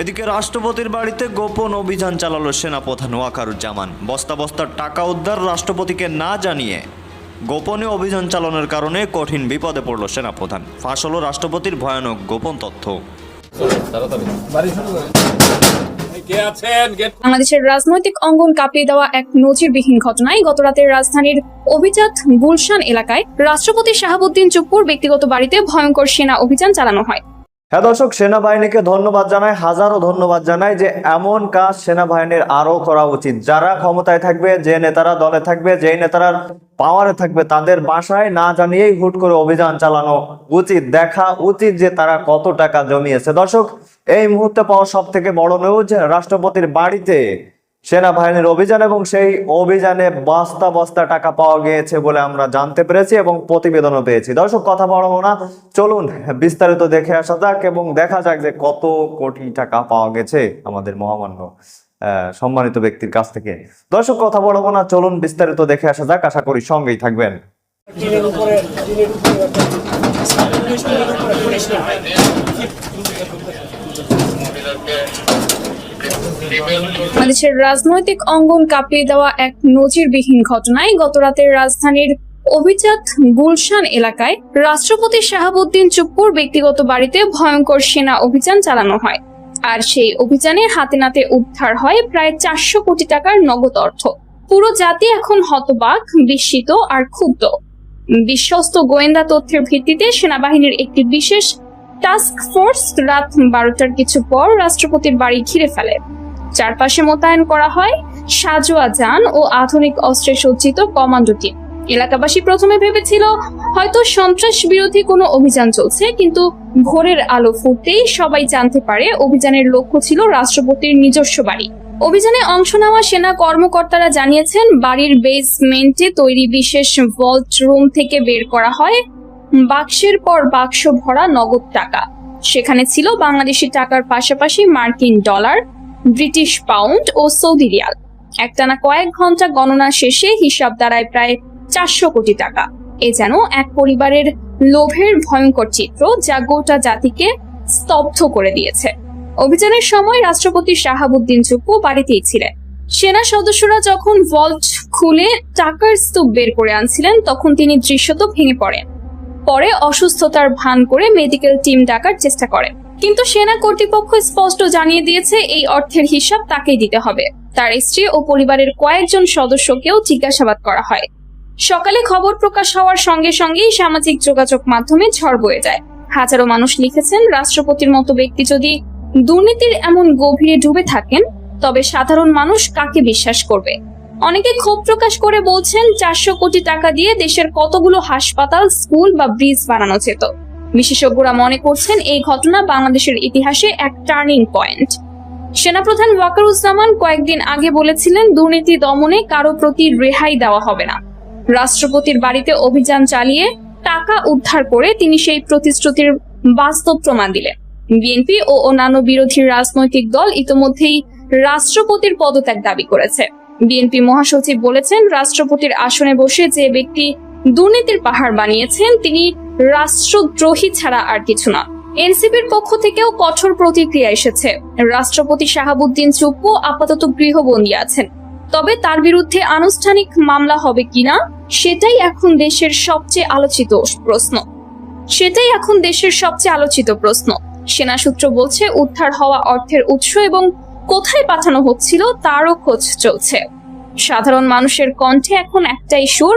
এদিকে রাষ্ট্রপতির বাড়িতে গোপন অভিযান চালালো সেনাপ্রধান ওয়াকারুজ্জামান। বস্তা বস্তার টাকা উদ্ধার রাষ্ট্রপতিকে না জানিয়ে গোপনে অভিযান চালানোর কারণে কঠিন বিপদে পড়ল সেনাপ্রধান। ফাঁস হলো রাষ্ট্রপতির ভয়ানক গোপন তথ্য। বাংলাদেশের রাজনৈতিক অঙ্গন কাঁপিয়ে দেওয়া এক নজিরবিহীন ঘটনায় গতরাতে রাজধানীর অভিজাত গুলশান এলাকায় রাষ্ট্রপতি শাহাবুদ্দিন চুপ্পুর ব্যক্তিগত বাড়িতে ভয়ঙ্কর সেনা অভিযান চালানো হয়। হ্যাঁ দর্শক, সেনাবাহিনীকে ধন্যবাদ জানাই, হাজারো ধন্যবাদ জানাই যে এমন কাজ সেনাবাহিনীর আরও করা উচিত। যারা ক্ষমতায় থাকবে, যে নেতারা দলে থাকবে, যে নেতারা পাওয়ারে থাকবে, তাদের বাসায় না জানিয়েই হুট করে অভিযান চালানো উচিত। দেখা উচিত যে তারা কত টাকা জমিয়েছে। দর্শক, এই মুহূর্তে পাওয়া সব থেকে বড় নিউজ রাষ্ট্রপতির বাড়িতে সেনাবাহিনীর অভিযান এবং সেই অভিযানে বস্তা বস্তা টাকা পাওয়া গিয়েছে বলে আমরা জানতে পেরেছি এবং প্রতিবেদনও পেয়েছি। দর্শক, কথা বাড়াবো না। চলুন, বিস্তারিত দেখে আসা যাক এবং দেখা যাক যে কত কোটি টাকা পাওয়া গেছে আমাদের মহামান্য সম্মানিত ব্যক্তির কাছ থেকে। দর্শক, কথা বলব না। চলুন, বিস্তারিত দেখে আসা যাক। আশা করি সঙ্গেই থাকবেন। বাংলাদেশের রাজনৈতিক অঙ্গন কাঁপিয়ে দেওয়া এক নজিরবিহীন ঘটনায় গতরাতের রাজধানীর অভিজাত গুলশান এলাকায় রাষ্ট্রপতি শাহাবুদ্দিন চুপ্পুর ব্যক্তিগত বাড়িতে ভয়ঙ্কর সেনা অভিযান চালানো হয়। আর সেই অভিযানে হাতে নাতে উদ্ধার হয় প্রায় চারশো কোটি টাকার নগদ অর্থ। পুরো জাতি এখন হতবাক, বিস্মিত আর ক্ষুব্ধ। বিশ্বস্ত গোয়েন্দা তথ্যের ভিত্তিতে সেনাবাহিনীর একটি বিশেষ টাস্ক ফোর্স রাত বারোটার কিছু পর রাষ্ট্রপতির বাড়ি ঘিরে ফেলে। চারপাশে মোতায়েন করা হয়। সাজোয়া যান ও আধুনিক অস্ত্রে সজ্জিত কমান্ডো টিম। এলাকাবাসী প্রথমে ভেবেছিল, হয়তো সন্ত্রাস বিরোধী কোনো অভিযান চলছে, কিন্তু ভোরের আলো ফুটতেই সবাই জানতে পারে অভিযানের লক্ষ্য ছিল রাষ্ট্রপতির নিজস্ব বাড়ি। অভিযানে অংশ নেওয়া সেনা কর্মকর্তারা জানিয়েছেন, বাড়ির বেসমেন্টে তৈরি বিশেষ ভল্ট রুম থেকে বের করা হয়। বাক্সের পর বাক্স ভরা নগদ টাকা। সেখানে ছিল বাংলাদেশি টাকার পাশাপাশি মার্কিন ডলার। ব্রিটিশ পাউন্ড ও সৌদি রিয়াল। একটানা কয়েক ঘণ্টা গণনা শেষে হিসাব দাঁড়ায় প্রায় চারশো কোটি টাকা। এ যেন এক পরিবারের লোভের ভয়ঙ্কর চিত্র যা গোটা জাতিকে স্তব্ধ করে দিয়েছে। অভিযানের সময় রাষ্ট্রপতি শাহাবুদ্দিন চুপ্পু বাড়িতেই ছিলেন। সেনা সদস্যরা যখন ভল্ট খুলে টাকার স্তূপ বের করে আনছিলেন, তখন তিনি দৃশ্যত ভেঙে পড়েন। পরে অসুস্থতার ভান করে মেডিকেল টিম ডাকার চেষ্টা করেন। কিন্তু সেনা কর্তৃপক্ষ স্পষ্ট জানিয়ে দিয়েছে এই অর্থের হিসাব তাকেই দিতে হবে। তার স্ত্রী ও পরিবারের কয়েকজন সদস্যকেও জিজ্ঞাসাবাদ করা হয়। সকালে খবর প্রকাশ হওয়ার সঙ্গে সঙ্গেই সামাজিক যোগাযোগ মাধ্যমে ঝড় বয়ে যায়। হাজারো মানুষ লিখেছেন, রাষ্ট্রপতির মতো ব্যক্তি যদি দুর্নীতির এমন গভীরে ডুবে থাকেন, তবে সাধারণ মানুষ কাকে বিশ্বাস করবে? অনেকে ক্ষোভ প্রকাশ করে বলছেন, চারশো কোটি টাকা দিয়ে দেশের কতগুলো হাসপাতাল, স্কুল বা ব্রিজ বানানো যেত। বিশেষজ্ঞরা মনে করছেন এই ঘটনা বাংলাদেশের ইতিহাসে এক টার্নিং পয়েন্ট। সেনাপ্রধান ওয়াকারুজ্জামান কয়েকদিন আগে বলেছিলেন, দুর্নীতি দমনে কারও প্রতি রেহাই দেওয়া হবে না। রাষ্ট্রপতির বাড়িতে অভিযান চালিয়ে টাকা উদ্ধার করে তিনি সেই প্রতিশ্রুতির বাস্তব প্রমাণ দিলেন। বিএনপি ও অন্যান্য বিরোধী রাজনৈতিক দল ইতোমধ্যেই রাষ্ট্রপতির পদত্যাগ দাবি করেছে। বিএনপি মহাসচিব বলেছেন, রাষ্ট্রপতির আসনে বসে যে ব্যক্তি দুর্নীতির পাহাড় বানিয়েছেন তিনি রাষ্ট্রদ্রোহী ছাড়া আর কিছু না। এনসিপির পক্ষ থেকেও কঠোর প্রতিক্রিয়া এসেছে। রাষ্ট্রপতি শাহাবুদ্দিন চুপ্পু আপাতত গৃহবন্দী আছেন। তবে তার বিরুদ্ধে আনুষ্ঠানিক মামলা হবে কিনা, সেটাই এখন দেশের সবচেয়ে আলোচিত প্রশ্ন। সেটাই এখন দেশের সবচেয়ে আলোচিত প্রশ্ন। সেনা সূত্র বলছে, উদ্ধার হওয়া অর্থের উৎস এবং কোথায় পাঠানো হচ্ছিল তারও খোঁজ চলছে। সাধারণ মানুষের কণ্ঠে এখন একটাই সুর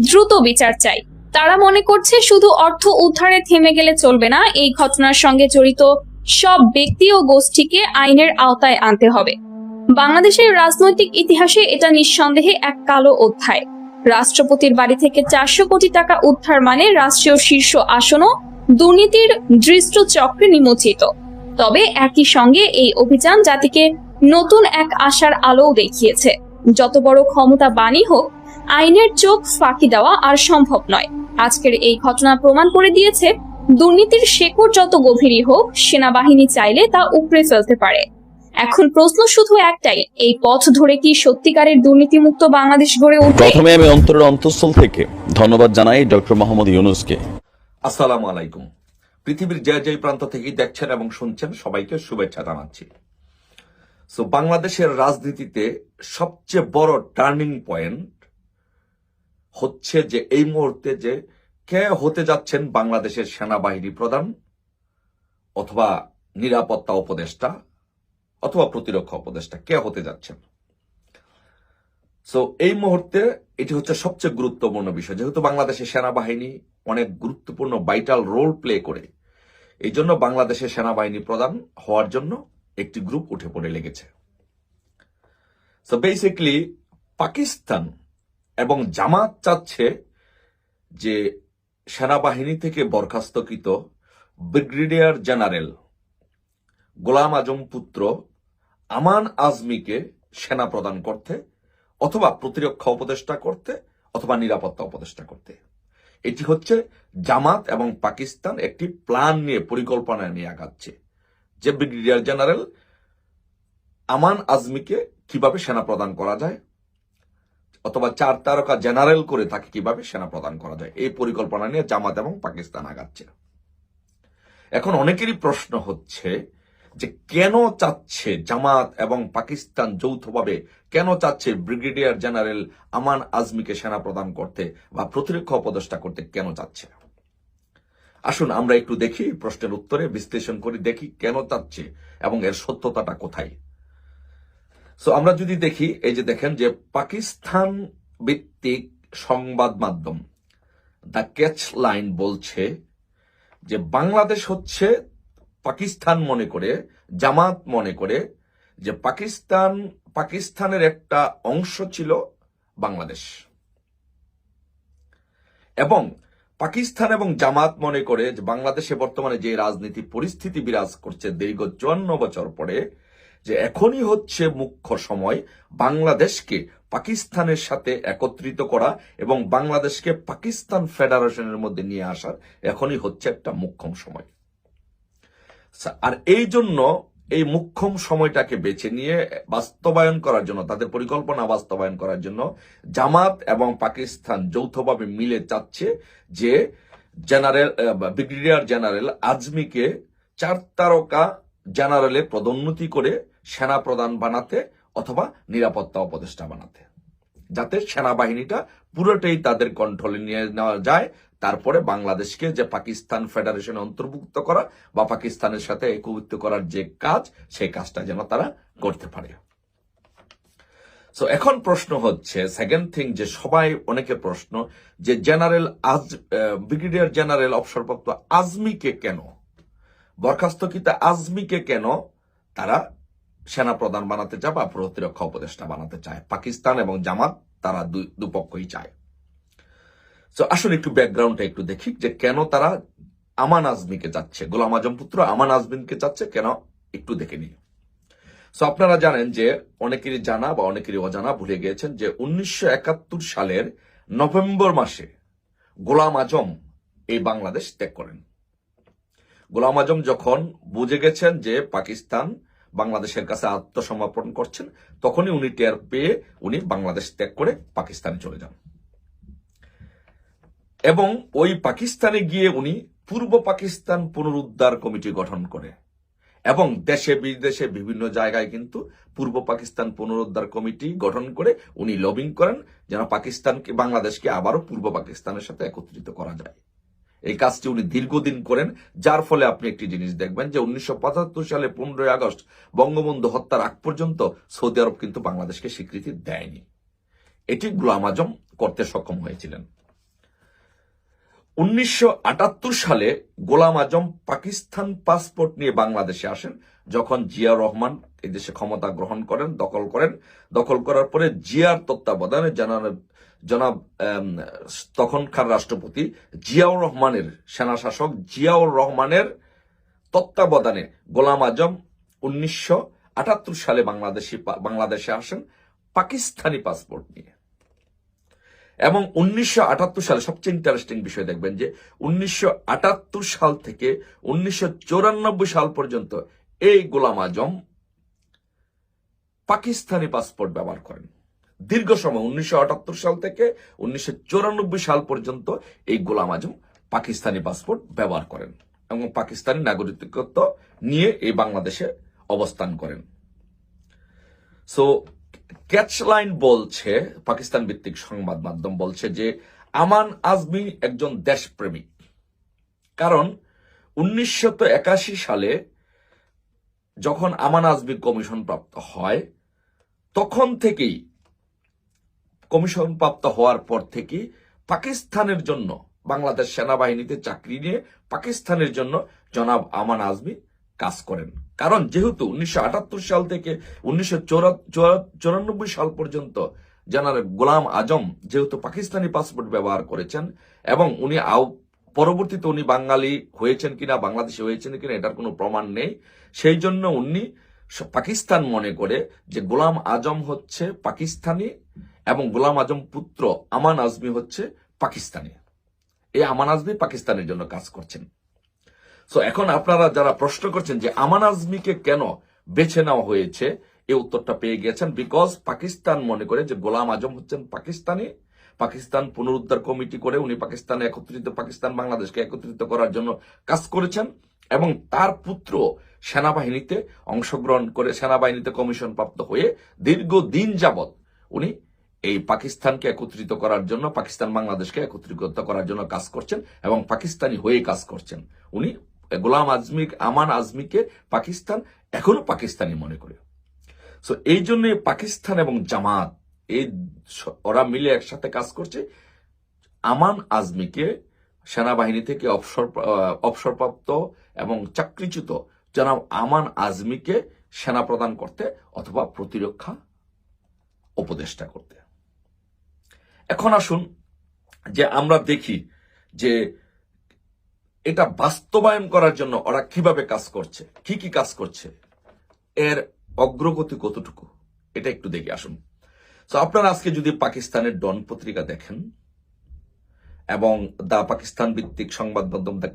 দ্রুত বিচার চাই। তারা মনে করছে শুধু অর্থ উদ্ধারে থেমে গেলে চলবে না, এই ঘটনার সঙ্গে জড়িত সব ব্যক্তি ও গোষ্ঠীকে আইনের আওতায় আনতে হবে। বাংলাদেশের রাজনৈতিক ইতিহাসে এটা নিঃসন্দেহে এক কালো অধ্যায়। রাষ্ট্রপতির বাড়ি থেকে চারশো কোটি টাকা উদ্ধার মানে রাষ্ট্রীয় শীর্ষ আসনও দুর্নীতির দৃষ্ট চক্রে নিমজ্জিত। তবে একই সঙ্গে এই অভিযান জাতিকে নতুন এক আশার আলোও দেখিয়েছে। যত বড় ক্ষমতা বাণী হোক আইনের চোখ ফাঁকি দেওয়া আর সম্ভব নয়। আজকের এই ঘটনা প্রমাণ করে দিয়েছে দুর্নীতির শেকড় যত গভীরই হোক সেনাবাহিনী চাইলে তা উপড়ে ফেলতে পারে। এখন প্রশ্ন শুধু একটাই এই পথ ধরে কি সত্যিকারের দুর্নীতিমুক্ত বাংলাদেশ গড়ে উঠবে? প্রথমে আমি অন্তরের অন্তঃস্থল থেকে ধন্যবাদ জানাই ডক্টর মোহাম্মদ ইউনুসকে। আসসালামু আলাইকুম। পৃথিবীর যে যে প্রান্ত থেকেই দেখছেন এবং শুনছেন সবাইকে শুভেচ্ছা জানাচ্ছি। সো বাংলাদেশের রাজনীতিতে সবচেয়ে বড় টার্নিং পয়েন্ট হচ্ছে যে এই মুহূর্তে যে কে হতে যাচ্ছেন বাংলাদেশের সেনাবাহিনী প্রধান অথবা নিরাপত্তা উপদেষ্টা অথবা প্রতিরক্ষা উপদেষ্টা, কে হতে যাচ্ছেন? সো এই মুহূর্তে এটি হচ্ছে সবচেয়ে গুরুত্বপূর্ণ বিষয়। যেহেতু বাংলাদেশের সেনাবাহিনী অনেক গুরুত্বপূর্ণ ভাইটাল রোল প্লে করে, এই জন্য বাংলাদেশের সেনাবাহিনী প্রধান হওয়ার জন্য একটি গ্রুপ উঠে পড়ে লেগেছে। সো বেসিকলি পাকিস্তান এবং জামাত চাচ্ছে যে সেনাবাহিনী থেকে বরখাস্তকৃত ব্রিগেডিয়ার জেনারেল গোলাম আজম পুত্র আমান আজমিকে সেনা প্রদান করতে অথবা প্রতিরক্ষা উপদেষ্টা করতে অথবা নিরাপত্তা উপদেষ্টা করতে। এটি হচ্ছে জামাত এবং পাকিস্তান একটি প্ল্যান নিয়ে, পরিকল্পনা নিয়ে আগাচ্ছে যে ব্রিগেডিয়ার জেনারেল আমান আজমিকে কীভাবে সেনা প্রদান করা যায়। অথবা চার তারকা জেনারেল করে তাকে কীভাবে সেনা প্রদান করা যায়, এই পরিকল্পনা নিয়ে জামাত এবং পাকিস্তান আগাচ্ছে। এখন অনেকেরই প্রশ্ন হচ্ছে যে কেন চাচ্ছে জামাত এবং পাকিস্তান যৌথভাবে, কেন চাচ্ছে ব্রিগেডিয়ার জেনারেল আমান আজমিকে সেনা প্রদান করতে বা প্রতিরক্ষা উপদেষ্টা করতে কেন চাচ্ছে? আসুন, আমরা একটু দেখি প্রশ্নের উত্তরে, বিশ্লেষণ করে দেখি কেন চাচ্ছে এবং এর সত্যতাটা কোথায়। সো আমরা যদি দেখি, এই যে দেখেন যে পাকিস্তান ভিত্তিক সংবাদ মাধ্যম, দ্য ক্যাচ লাইন বলছে যে বাংলাদেশ হচ্ছে পাকিস্তান মনে করে, জামাত মনে করে, যে পাকিস্তান, পাকিস্তানের একটা অংশ ছিল বাংলাদেশ। এবং পাকিস্তান এবং জামাত মনে করে যে বাংলাদেশে বর্তমানে যে রাজনীতি পরিস্থিতি বিরাজ করছে, দীর্ঘ চুয়ান্ন বছর পরে যে এখনই হচ্ছে মুখ্য সময় বাংলাদেশকে পাকিস্তানের সাথে একত্রিত করা এবং বাংলাদেশকে পাকিস্তান ফেডারেশনের মধ্যে নিয়ে আসার এখনই হচ্ছে একটা মুখ্যম সময়। আর এই জন্য এই মুখ্যম সময়টাকে বেছে নিয়ে বাস্তবায়ন করার জন্য, তাদের পরিকল্পনা বাস্তবায়ন করার জন্য জামাত এবং পাকিস্তান যৌথভাবে মিলে চাচ্ছে যে জেনারেল ব্রিগেডিয়ার জেনারেল আজমিকে চার তারকা জেনারেলে পদোন্নতি করে সেনা প্রধান বানাতে অথবা নিরাপত্তা উপদেষ্টা বানাতে। যাতে সেনাবাহিনীটা পুরোটাই তাদের কন্ট্রোলে নিয়ে নেওয়া যায়, তারপরে বাংলাদেশকে যে পাকিস্তান ফেডারেশনে অন্তর্ভুক্ত করা বা পাকিস্তানের সাথে একীভূত করার যে কাজ, সেই কাজটা যেন তারা করতে পারে। সো এখন প্রশ্ন হচ্ছে সেকেন্ড থিং যে সবাই অনেকে প্রশ্ন, যে জেনারেল আজ ব্রিগেডিয়ার জেনারেল অবসরপ্রাপ্ত আজমিকে কেন বরখাস্তকৃত আজমিকে কেন তারা সেনা প্রধান বানাতে চায় বা প্রতিরক্ষা উপদেষ্টা বানাতে চায়? পাকিস্তান এবং জামাত তারা দুপক্ষই চায়। তো আসলে একটু ব্যাকগ্রাউন্ডটা একটু দেখি যে কেন তারা আমান আজমিকে চাচ্ছে। গোলাম আজম পুত্র আমান আজমিনকে চাচ্ছে কেন একটু দেখে নিই। সো আপনারা জানেন যে অনেকেরই জানা বা অনেকেরই অজানা ভুলে গিয়েছেন যে উনিশশো একাত্তর সালের নভেম্বর মাসে গোলাম আজম এই বাংলাদেশ ত্যাগ করেন। গোলাম আজম যখন বুঝে গেছেন যে পাকিস্তান বাংলাদেশের কাছে আত্মসমর্পণ করছেন, তখনই উনি টের পেয়ে উনি বাংলাদেশ ত্যাগ করে পাকিস্তানে চলে যান। এবং ওই পাকিস্তানে গিয়ে উনি পূর্ব পাকিস্তান পুনরুদ্ধার কমিটি গঠন করে। এবং দেশে বিদেশে বিভিন্ন জায়গায় কিন্তু পূর্ব পাকিস্তান পুনরুদ্ধার কমিটি গঠন করে উনি লবিং করেন, যেন পাকিস্তানকে, বাংলাদেশকে আবারও পূর্ব পাকিস্তানের সাথে একত্রিত করা যায়। এই কাজটি উনি দীর্ঘদিন করেন, যার ফলে আপনি একটি জিনিস দেখবেন যে উনিশশো পঁচাত্তর সালে পনেরোই আগস্ট বঙ্গবন্ধু হত্যার আগ পর্যন্ত সৌদি আরব কিন্তু বাংলাদেশকে স্বীকৃতি দেয়নি। এটি গুলাম আজম করতে সক্ষম হয়েছিলেন। উনিশশো আটাত্তর সালে গোলাম আজম পাকিস্তান পাসপোর্ট নিয়ে বাংলাদেশে আসেন, যখন জিয়া রহমান এই দেশে ক্ষমতা গ্রহণ করেন, দখল করেন। দখল করার পরে জিয়ার তত্ত্বাবধানে জনাব জনাব তখনকার রাষ্ট্রপতি জিয়াউর রহমানের সেনা শাসক জিয়াউর রহমানের তত্ত্বাবধানে গোলাম আজম উনিশশো আটাত্তর সালে বাংলাদেশি বাংলাদেশে আসেন পাকিস্তানি পাসপোর্ট নিয়ে। এবং উনিশশো আটাত্তর সালে সবচেয়ে ইন্টারেস্টিং বিষয় দেখবেন যে উনিশশো আটাত্তর সাল থেকে উনিশশো চুরানব্বই সাল পর্যন্ত এই গোলাম আজম পাকিস্তানি পাসপোর্ট ব্যবহার করেন। দীর্ঘ সময়, উনিশশো আটাত্তর সাল থেকে উনিশশো চুরানব্বই সাল পর্যন্ত এই গোলাম আজম পাকিস্তানি পাসপোর্ট ব্যবহার করেন এবং পাকিস্তানি নাগরিকত্ব নিয়ে এই বাংলাদেশে অবস্থান করেন। সো ক্যাচলাইন বলছে, পাকিস্তান ভিত্তিক সংবাদ মাধ্যম বলছে যে, আমান আজমি একজন দেশপ্রেমিক। কারণ উনিশশো একাশি সালে যখন আমান আজমি কমিশন প্রাপ্ত হয়, তখন থেকেই কমিশন প্রাপ্ত হওয়ার পর থেকে পাকিস্তানের জন্য বাংলাদেশ সেনাবাহিনীতে চাকরি নিয়ে পাকিস্তানের জন্য জনাব আমান আজমি কাজ করেন। কারণ যেহেতু উনিশশো আটাত্তর সাল থেকে উনিশশো সাল পর্যন্ত জেনারেল গোলাম আজম যেহেতু পাকিস্তানি পাসপোর্ট ব্যবহার করেছেন এবং উনি পরবর্তীতে উনি বাঙালি হয়েছেন কিনা, বাংলাদেশে হয়েছেন কিনা, এটার কোনো প্রমাণ নেই। সেই জন্য উনি পাকিস্তান মনে করে যে গোলাম আজম হচ্ছে পাকিস্তানি এবং গোলাম আজম পুত্র আমান আজমি হচ্ছে পাকিস্তানি। এই আমান আজমি পাকিস্তানের জন্য কাজ করছেন। সো এখন আপনারা যারা প্রশ্ন করছেন যে আমান আজমিকে কেন বেছে নেওয়া হয়েছে এই উত্তরটা পেয়ে গেছেন বিকজ পাকিস্তান মনে করে যে গোলাম আজম হচ্ছেন পাকিস্তানি। পাকিস্তান পুনরুদ্ধার কমিটি করে উনি পাকিস্তানে একত্রিত, পাকিস্তান বাংলাদেশকে একত্রিত করার জন্য কাজ করেছেন এবং তার পুত্র সেনাবাহিনীতে অংশগ্রহণ করে, সেনাবাহিনীতে কমিশন প্রাপ্ত হয়ে দীর্ঘদিন যাবৎ উনি এই পাকিস্তানকে একত্রিত করার জন্য, পাকিস্তান বাংলাদেশকে একত্রিত করার জন্য কাজ করছেন এবং পাকিস্তানি হয়ে কাজ করছেন। উনি গোলাম আজমি, আমান আজমিকে পাকিস্তান এখনও পাকিস্তানি মনে করে। সো এই জন্য পাকিস্তান এবং জামাত, এই ওরা মিলে একসাথে কাজ করছে। আমান আজমিকে সেনাবাহিনী থেকে অবসর অবসরপ্রাপ্ত এবং চাকরিচ্যুত জনাব আমান আজমিকে সেনা প্রদান করতে অথবা প্রতিরক্ষা উপদেষ্টা করতে। এখন আসুন যে আমরা দেখি যে এটা বাস্তবায়ন করার জন্য ওরা কীভাবে কাজ করছে, কি কি কাজ করছে, এর অগ্রগতি কতটুকু, এটা একটু দেখি আসুন। তো আপনারা আজকে যদি পাকিস্তানের ডন পত্রিকা দেখেন এবং দা পাকিস্তান ভিত্তিক সংবাদ মাধ্যম দা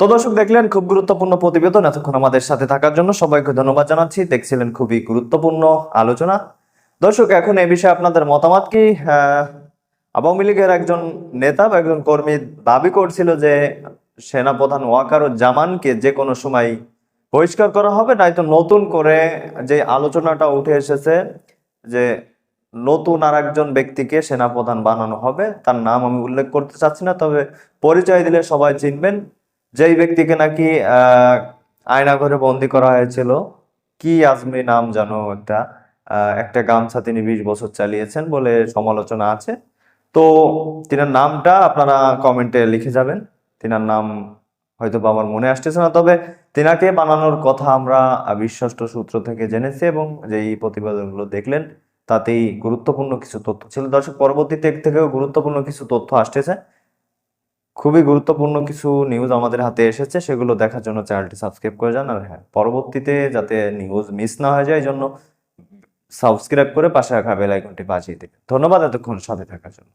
তো দর্শক, দেখলেন খুব গুরুত্বপূর্ণ প্রতিবেদন এতক্ষণ আমাদের সাথে থাকার জন্য সবাইকে ধন্যবাদ জানাচ্ছি। দেখছিলেন খুবই গুরুত্বপূর্ণ আলোচনা। দর্শক, এখন এই বিষয়ে আপনাদের মতামত কি? আওয়ামী লীগের একজন নেতা বা একজন কর্মী দাবি করছিল যে সেনাপ্রধান ওয়াকারুজ্জামানকে যে কোনো সময় বহিষ্কার করা হবে, নয়তো নতুন করে যে আলোচনাটা উঠে এসেছে যে নতুন আর একজন ব্যক্তিকে সেনাপ্রধান বানানো হবে, তার নাম আমি উল্লেখ করতে চাচ্ছি না, তবে পরিচয় দিলে সবাই চিনবেন যেই ব্যক্তিকে নাকি, আহ, আয়নাঘরে বন্দি করা হয়েছিল। কি আজমি নাম জানো একটা একটা গামছা তিনি বিশ বছর চালিয়েছেন বলে সমালোচনা আছে। তো তিনার নামটা আপনারা কমেন্টে লিখে যাবেন। তিনার নাম হয়তো বা আমার মনে আসতেছে না, তবে তিনাকে বানানোর কথা আমরা বিশ্বস্ত সূত্র থেকে জেনেছি এবং যেই প্রতিবেদনগুলো দেখলেন, তাতেই গুরুত্বপূর্ণ কিছু তথ্য ছিল। দর্শক পরবর্তীতে থেকেও গুরুত্বপূর্ণ কিছু তথ্য আসতেছে। খুবই গুরুত্বপূর্ণ কিছু নিউজ আমাদের হাতে এসেছে, সেগুলো দেখার জন্য চ্যানেলটি সাবস্ক্রাইব করে যান। আর হ্যাঁ পরবর্তীতে যাতে নিউজ মিস না হয়ে যায় জন্য সাবস্ক্রাইব করে পাশে রাখা বেল আইকনটি বাজিয়ে দেবে ধন্যবাদ এতক্ষণ সাথে থাকার জন্য।